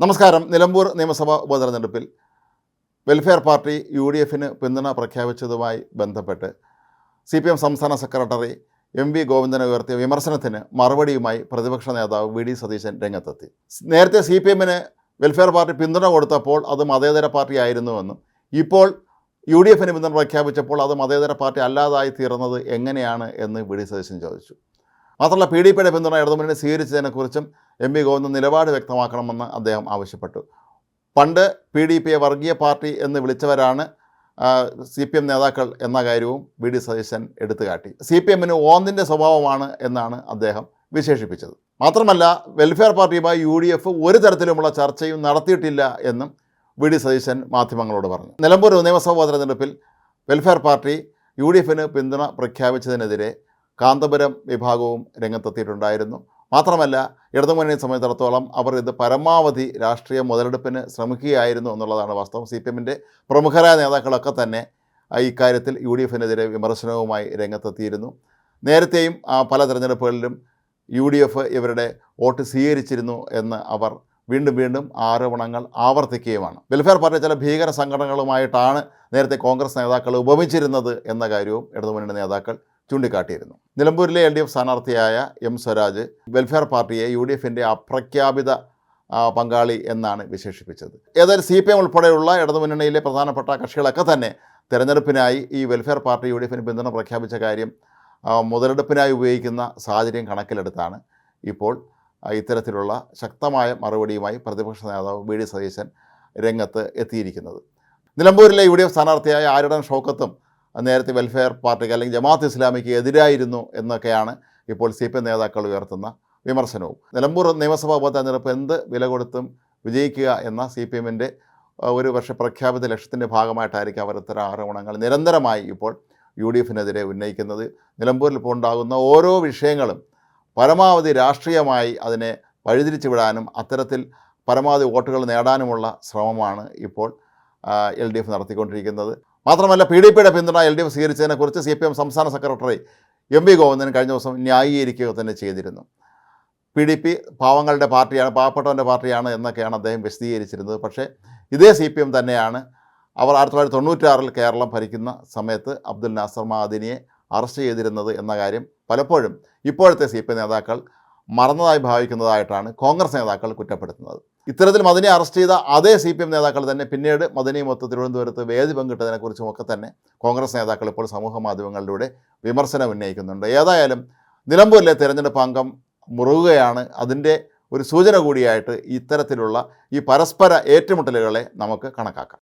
നമസ്കാരം. നിലമ്പൂർ നിയമസഭാ ഉപതെരഞ്ഞെടുപ്പിൽ വെൽഫെയർ പാർട്ടി യു ഡി എഫിന് പിന്തുണ പ്രഖ്യാപിച്ചതുമായി ബന്ധപ്പെട്ട് സി പി എം സംസ്ഥാന സെക്രട്ടറി എം വി ഗോവിന്ദനെ ഉയർത്തിയ വിമർശനത്തിന് മറുപടിയുമായി പ്രതിപക്ഷ നേതാവ് വി ഡി സതീശൻ രംഗത്തെത്തി. നേരത്തെ സി പി എമ്മിന് വെൽഫെയർ പാർട്ടി പിന്തുണ കൊടുത്തപ്പോൾ അത് മതേതര പാർട്ടി ആയിരുന്നുവെന്നും ഇപ്പോൾ യു ഡി എഫിന് പിന്തുണ പ്രഖ്യാപിച്ചപ്പോൾ അത് മതേതര പാർട്ടി അല്ലാതായി തീർന്നത് എങ്ങനെയാണ് എന്ന് വി ഡി സതീശൻ ചോദിച്ചു. മാത്രമല്ല പി ഡി പിയുടെ പിന്തുണ ഇടതുമുന്നണി സ്വീകരിച്ചതിനെക്കുറിച്ചും എം വി ഗോവിന്ദൻ നിലപാട് വ്യക്തമാക്കണമെന്ന് അദ്ദേഹം ആവശ്യപ്പെട്ടു. പണ്ട് പി ഡി പിയെ വർഗീയ പാർട്ടി എന്ന് വിളിച്ചവരാണ് സി പി എം നേതാക്കൾ എന്ന കാര്യവും വി ഡി സതീശൻ എടുത്തു കാട്ടി സി പി എമ്മിന് ഓന്നിന്റെ സ്വഭാവമാണ് എന്നാണ് അദ്ദേഹം വിശേഷിപ്പിച്ചത്. മാത്രമല്ല വെൽഫെയർ പാർട്ടിയുമായി യു ഡി എഫ് ഒരു തരത്തിലുമുള്ള ചർച്ചയും നടത്തിയിട്ടില്ല എന്നും വി ഡി സതീശൻ മാധ്യമങ്ങളോട് പറഞ്ഞു. നിലമ്പൂർ നിയമസഭാ തെരഞ്ഞെടുപ്പിൽ വെൽഫെയർ പാർട്ടി യു ഡി എഫിന് പിന്തുണ പ്രഖ്യാപിച്ചതിനെതിരെ കാന്തപുരം വിഭാഗവും രംഗത്തെത്തിയിട്ടുണ്ടായിരുന്നു. മാത്രമല്ല ഇടതുമുന്നണി സംബന്ധിച്ചിടത്തോളം അവർ ഇത് പരമാവധി രാഷ്ട്രീയ മുതലെടുപ്പിന് ശ്രമിക്കുകയായിരുന്നു എന്നുള്ളതാണ് വാസ്തവം. സി പി എമ്മിന്റെ പ്രമുഖരായ നേതാക്കളൊക്കെ തന്നെ ഇക്കാര്യത്തിൽ യു ഡി എഫിനെതിരെ വിമർശനവുമായി രംഗത്തെത്തിയിരുന്നു. നേരത്തെയും പല തിരഞ്ഞെടുപ്പുകളിലും യു ഡി എഫ് ഇവരുടെ വോട്ട് സ്വീകരിച്ചിരുന്നു എന്ന് അവർ വീണ്ടും വീണ്ടും ആരോപണങ്ങൾ ആവർത്തിക്കുകയുമാണ്. വെൽഫെയർ പാർട്ടി ചില ഭീകര സംഘടനകളുമായിട്ടാണ് നേരത്തെ കോൺഗ്രസ് നേതാക്കൾ ഉപമിച്ചിരുന്നത് എന്ന കാര്യവും ഇടതുമുന്നണി നേതാക്കൾ ചൂണ്ടിക്കാട്ടിയിരുന്നു. നിലമ്പൂരിലെ എൽ ഡി എഫ് സ്ഥാനാർത്ഥിയായ എം സ്വരാജ് വെൽഫെയർ പാർട്ടിയെ യു ഡി എഫിന്റെ അപ്രഖ്യാപിത പങ്കാളി എന്നാണ് വിശേഷിപ്പിച്ചത്. ഏതായാലും സി പി എം ഉൾപ്പെടെയുള്ള ഇടതുമുന്നണിയിലെ പ്രധാനപ്പെട്ട കക്ഷികളൊക്കെ തന്നെ തെരഞ്ഞെടുപ്പിനായി ഈ വെൽഫെയർ പാർട്ടി യു ഡി എഫിന് പിന്തുണ പ്രഖ്യാപിച്ച കാര്യം മുതലെടുപ്പിനായി ഉപയോഗിക്കുന്ന സാഹചര്യം കണക്കിലെടുത്താണ്. ഇപ്പോൾ ഇത്തരത്തിലുള്ള ശക്തമായ മറുപടിയുമായി പ്രതിപക്ഷ നേതാവ് വി ഡി സതീശൻ രംഗത്ത് എത്തിയിരിക്കുന്നത്. നിലമ്പൂരിലെ യു ഡി എഫ് സ്ഥാനാർത്ഥിയായ ആരുടൻ ഷൗക്കത്തും നേരത്തെ വെൽഫെയർ പാർട്ടിക്ക് അല്ലെങ്കിൽ ജമാഅത്ത് ഇസ്ലാമിക്ക് എതിരായിരുന്നു എന്നൊക്കെയാണ് ഇപ്പോൾ സി പി നേതാക്കൾ ഉയർത്തുന്ന വിമർശനവും. നിലമ്പൂർ നിയമസഭാ ഉപതെരഞ്ഞെടുപ്പ് എന്ത് വില കൊടുത്തും വിജയിക്കുക എന്ന സി പി എമ്മിന്റെ ഒരു വർഷ പ്രഖ്യാപിത ലക്ഷ്യത്തിന്റെ ഭാഗമായിട്ടായിരിക്കും അവർ ഇത്തരം ആരോപണങ്ങൾ നിരന്തരമായി ഇപ്പോൾ യു ഡി എഫിനെതിരെ ഉന്നയിക്കുന്നത്. നിലമ്പൂരിൽ ഇപ്പോൾ ഉണ്ടാകുന്ന ഓരോ വിഷയങ്ങളും പരമാവധി രാഷ്ട്രീയമായി അതിനെ വഴിതിരിച്ചു വിടാനും അത്തരത്തിൽ പരമാവധി വോട്ടുകൾ നേടാനുമുള്ള ശ്രമമാണ് ഇപ്പോൾ എൽ ഡി എഫ് നടത്തിക്കൊണ്ടിരിക്കുന്നത്. മാത്രമല്ല പി ഡി പിയുടെ പിന്തുണ എൽ ഡി എഫ് സ്വീകരിച്ചതിനെക്കുറിച്ച് സി പി എം സംസ്ഥാന സെക്രട്ടറി എം വി ഗോവിന്ദൻ കഴിഞ്ഞ ദിവസം ന്യായീകരിക്കുക തന്നെ ചെയ്തിരുന്നു. പി ഡി പി പാവങ്ങളുടെ പാർട്ടിയാണ് പാവപ്പെട്ടവന്റെ പാർട്ടിയാണ് എന്നൊക്കെയാണ് അദ്ദേഹം വിശദീകരിച്ചിരുന്നത്. പക്ഷേ ഇതേ സി പി എം തന്നെയാണ് അവർ ആയിരത്തി തൊള്ളായിരത്തി തൊണ്ണൂറ്റാറിൽ കേരളം ഭരിക്കുന്ന സമയത്ത് അബ്ദുൽ നാസർ മാദിനിയെ അറസ്റ്റ് ചെയ്തിരുന്നത് എന്ന കാര്യം പലപ്പോഴും ഇപ്പോഴത്തെ സി പി നേതാക്കൾ മറന്നതായി ഭാവിക്കുന്നതായിട്ടാണ് കോൺഗ്രസ് നേതാക്കൾ കുറ്റപ്പെടുത്തുന്നത്. ഇത്തരത്തിൽ മദനിയെ അറസ്റ്റ് ചെയ്ത അതേ സി പി എം നേതാക്കൾ തന്നെ പിന്നീട് മദനി മൊത്ത തിരുവനന്തപുരത്ത് വേദി പങ്കിട്ടതിനെക്കുറിച്ചും ഒക്കെ തന്നെ കോൺഗ്രസ് നേതാക്കൾ ഇപ്പോൾ സമൂഹ മാധ്യമങ്ങളിലൂടെ വിമർശനം ഉന്നയിക്കുന്നുണ്ട്. ഏതായാലും നിലമ്പൂരിലെ തിരഞ്ഞെടുപ്പ് അംഗം മുറുകുകയാണ്. അതിന്റെ ഒരു സൂചന കൂടിയായിട്ട് ഇത്തരത്തിലുള്ള ഈ പരസ്പര ഏറ്റുമുട്ടലുകളെ നമുക്ക് കണക്കാക്കാം.